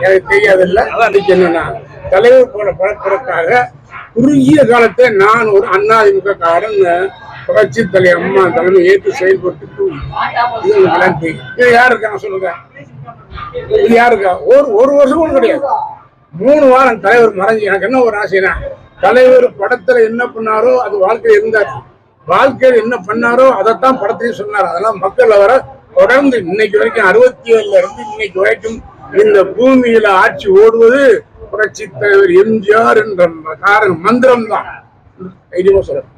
எனக்கு தெரியாதில்ல. என்னன்னா தலைவர் போல பழக்கிறதுக்காக குறுகிய காலத்தை நான் ஒரு அண்ணாதிமுக காரன் புரட்சி தலை அம்மா தலைமை ஏற்று செயல்பட்டு இது உங்களுக்கெல்லாம் யார் இருக்காங்க சொல்லுங்க? இது யார் இருக்கா ஒரு ஒரு வருஷம் கூட கிடையாது. மூணு வாரம் தலைவர் மறைஞ்சு எனக்கு என்ன ஒரு ஆசைனா தலைவர் படத்துல என்ன பண்ணாரோ அது வாழ்க்கையில் இருந்தாரு வாழ்க்கையில் என்ன பண்ணாரோ அதைத்தான் படத்தையும் சொன்னார். அதெல்லாம் மக்கள் அவரை தொடர்ந்து இன்னைக்கு வரைக்கும் அறுபத்தி ஏழுல இருந்து இன்னைக்கு வரைக்கும் இந்த பூமியில ஆட்சி ஓடுவது புரட்சி தலைவர் எம்ஜிஆர் என்ற காரணம் மந்திரம் தான் தைரியமா சொல்றேன்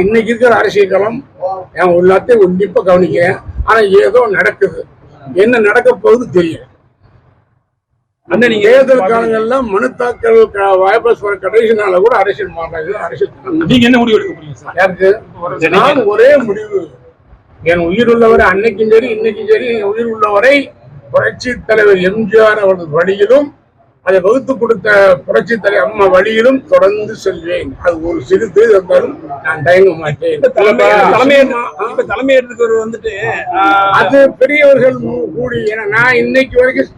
இன்னைக்கு இருக்கிற அரசியல் களம் என் எல்லாத்தையும் உன்னிப்பா கவனிக்கிறேன். ஆனா ஏதோ நடக்குது. என்ன நடக்க போகுது தெரியும் தேர்தல் காலங்கள்ல மனு தாக்கல் வாபஸ் வர கடைசி நாள கூட அரசியல் மாறாது அரசியல். நீங்க என்ன முடிவு எடுக்க போறீங்க சார்? யாருக்கு? நான் ஒரே முடிவு. என் உயிர் உள்ளவரை அன்னைக்கும் சரி இன்னைக்கும் சரி என் உயிர் உள்ளவரை புரட்சி தலைவர் எம்ஜிஆர் அவரது வழியிலும் அதை வகுத்து கொடுத்த புரட்சி தலைவர் அம்மா வழியிலும் தொடர்ந்து செல்வேன். அது ஒரு சிறு தேர்தல் இருந்தாலும் நான் தயங்க மாட்டேன். தலைமை தலைமை ஆ. இப்ப தலைமை எடுத்துக்கிறவர் வந்துட்டு அது பெரியவர்கள் கூடி ஏன்னா நான் இன்னைக்கு வரைக்கும்.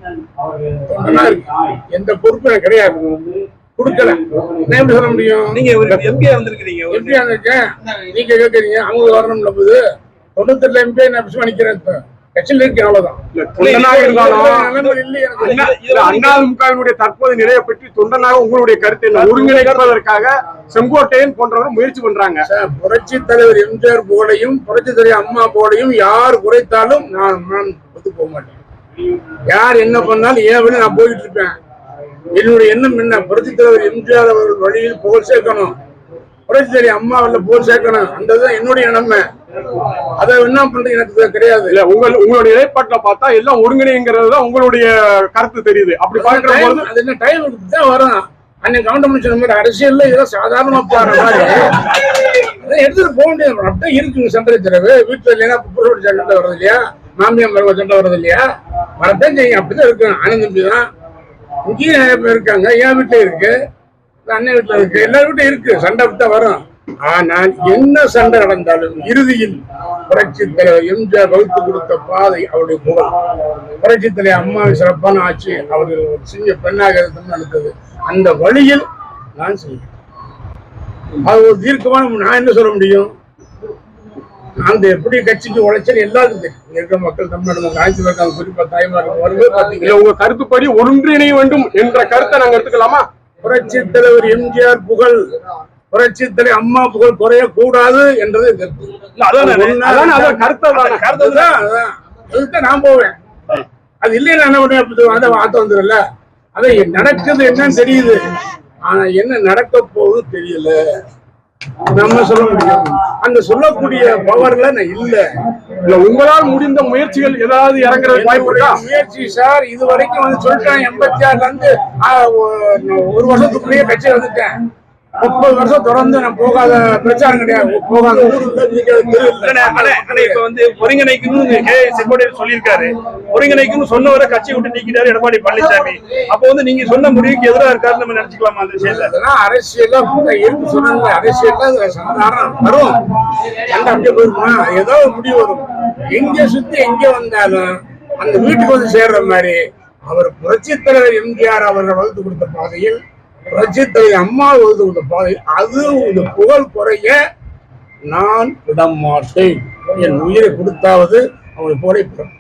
எந்த எனக்கு கிடையாது. கொடுக்கல. நான் எப்படி சொல்ல முடியும்? நீங்க ஒரு எம்பி வந்திருக்கிறீங்க எப்படி இருக்கேன் நீங்க கேக்குறீங்க. அவங்க வரணும்ல போது. தொண்ணூத்தெட்டுல எம்பி நான் நிக்கிறேன் கட்சியில் இருக்கேன் அவ்வளவுதான். தொண்டனாக இருந்தாலும் நிலைமை தற்போது நிலையை பற்றி தொண்டனாக உங்களுடைய கருத்து என்ன ஒருங்கிணைப்பதற்காக செங்கோட்டையன் போன்றவர்கள் முயற்சி பண்றாங்க. புரட்சி தலைவர் எம்ஜிஆர் புகழையும் புரட்சி தலைவர் அம்மா புகழையும் யார் குறைத்தாலும் நான் நான் ஒத்து போக மாட்டேன். யார் என்ன பண்ணாலும் ஏன் வழி நான் போயிட்டு இருப்பேன். என்னுடைய எண்ணம் என்ன? புரட்சி தலைவர் எம்ஜிஆர் அவர்கள் வழியில் புகழ் சேர்க்கணும். புரட்சி தலைவர் அம்மா அவர்ல புகழ் சேர்க்கணும். அந்த என்னுடைய எண்ணமே அதை என்ன பண்றது எனக்கு கிடையாது இல்ல உங்கள் உங்களுடைய நிலைப்பாட்டுல பார்த்தா எல்லாம் ஒருங்கிணைங்கிறது தான் உங்களுடைய கருத்து தெரியுது. அப்படி பார்க்கிற டைம் பொழுது அது என்ன டைம் தான் வரும். அன்னைக்கு கவுண்டமணி சொன்ன மாதிரி அரசியல்ல ஏதோ சாதாரணமா பாரு மாதிரி. எடுத்துட்டு போக முடியாது. அப்படியே இருக்குங்க சண்டை தடவை வீட்டுல இல்லைன்னா புரோடு சண்டை வர்றது இல்லையா? மாமியார் மருவ சண்டை வர்றது இல்லையா? வரத்தான் செய்யும். அப்படிதான் இருக்கும் அண்ணன் தம்பி தான். இங்கேயும் நிறைய பேர் இருக்காங்க. என் வீட்டுல இருக்கு. அண்ணன் வீட்டுல இருக்கு. எல்லா வீட்லயும் இருக்கு. சண்டை தான் வரும். ஆனால் என்ன சண்டை நடந்தாலும் இறுதியில் புரட்சி தலைவர் எம்ஜிஆர் வகுத்து கொடுத்த பாதை அவருடைய புகழ் புரட்சி தலைவர் அம்மாவின் சிறப்பான ஆட்சி அவர்கள் ஒரு சிங்க பெண்ணாக இருந்து நடந்தது. அந்த வழியில் நான் செய்வேன் அது ஒரு தீர்க்கமான நான் என்ன சொல்ல முடியும்? அந்த எப்படி கட்சிக்கு உழைச்சல் எல்லாருக்கும் தெரியும். இருக்கிற மக்கள் தமிழ்நாடு அனைத்து இருக்காங்க குறிப்பா தாய்மார் வரும்போது பாத்தீங்கன்னா உங்க கருத்துப்படி ஒன்றிணைய வேண்டும் என்ற கருத்தை நாங்க எடுத்துக்கலாமா? புரட்சி தலைவர் எம்ஜிஆர் புகழ் புரட்சி தலைவர் அம்மா புகழ் குறையக்கூடாது என்றது கருத்து. நான் போவேன். அது இல்லைன்னா என்ன பண்ணுவேன்? அதான் வார்த்தை வந்துடும்ல அதான் நடக்குது என்னன்னு தெரியுது. ஆனா என்ன நடக்க போகுது தெரியல. நம்ம சொல்ல முடியும். அந்த சொல்லக்கூடிய பவர்ல நான் இல்ல. இல்ல உங்களால் முடிந்த முயற்சிகள் ஏதாவது இறங்குறதுக்கு வாய்ப்பு இருக்கா முயற்சி சார் இது வரைக்கும் வந்து சொல்லிட்டேன். எண்பத்தி ஆறுல இருந்து ஒரு வருஷத்துக்குள்ளேயே கட்சி வந்துட்டேன். முப்பது வருஷம் தொடர்ந்து நான் போகாத பிரச்சாரம் கிடையாது. போகாத. இப்ப வந்து ஒருங்கிணைக்கணும்னு கே. செங்கோட்டையன் சொல்லியிருக்காரு. ஒருங்கிணைக்கணும்னு சொன்னவரை கட்சி விட்டு நீக்கிட்டாரு எடப்பாடி பழனிசாமி. அப்போ வந்து நீங்க சொன்ன முடிவுக்கு எதிராக இருக்காரு நம்ம நினைச்சுக்கலாமா அந்த விஷயத்த? அதெல்லாம் அரசியலா இருக்கு சொன்னாங்க அரசியல்ல அது சாதாரண வரும். அப்படியே போயிருமா ஏதோ முடிவு வரும். எங்க சுத்தி எங்க வந்தாலும் அந்த வீட்டுக்கு வந்து சேர்ற மாதிரி அவர் புரட்சித் தலைவர் எம்ஜிஆர் அவர்கள் வகுத்து கொடுத்த பாதையில் தலைவர் அம்மா கொடுத்த பாதை அது இந்த புகழ் குறைய நான் விட மாட்டேன். என் உயிரை கொடுத்தாவது புகழை பெறும்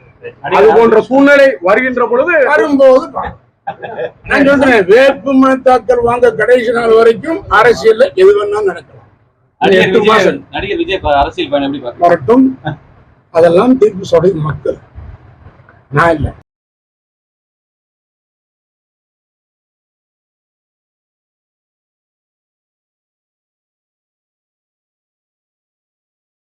அது போன்ற சூழ்நிலை வருகின்ற பொழுது வரும்போது. நான் சொல்றேன் வேட்புமனு தாக்கல் வாங்க கடைசி நாள் வரைக்கும் அரசியல்ல எது வேணாலும் நடக்கலாம். எட்டு மாசம் நடிகர் விஜய் அரசியல்? வரட்டும். அதெல்லாம் தீர்ப்பு சொல்றது மக்கள். நான் இல்லை.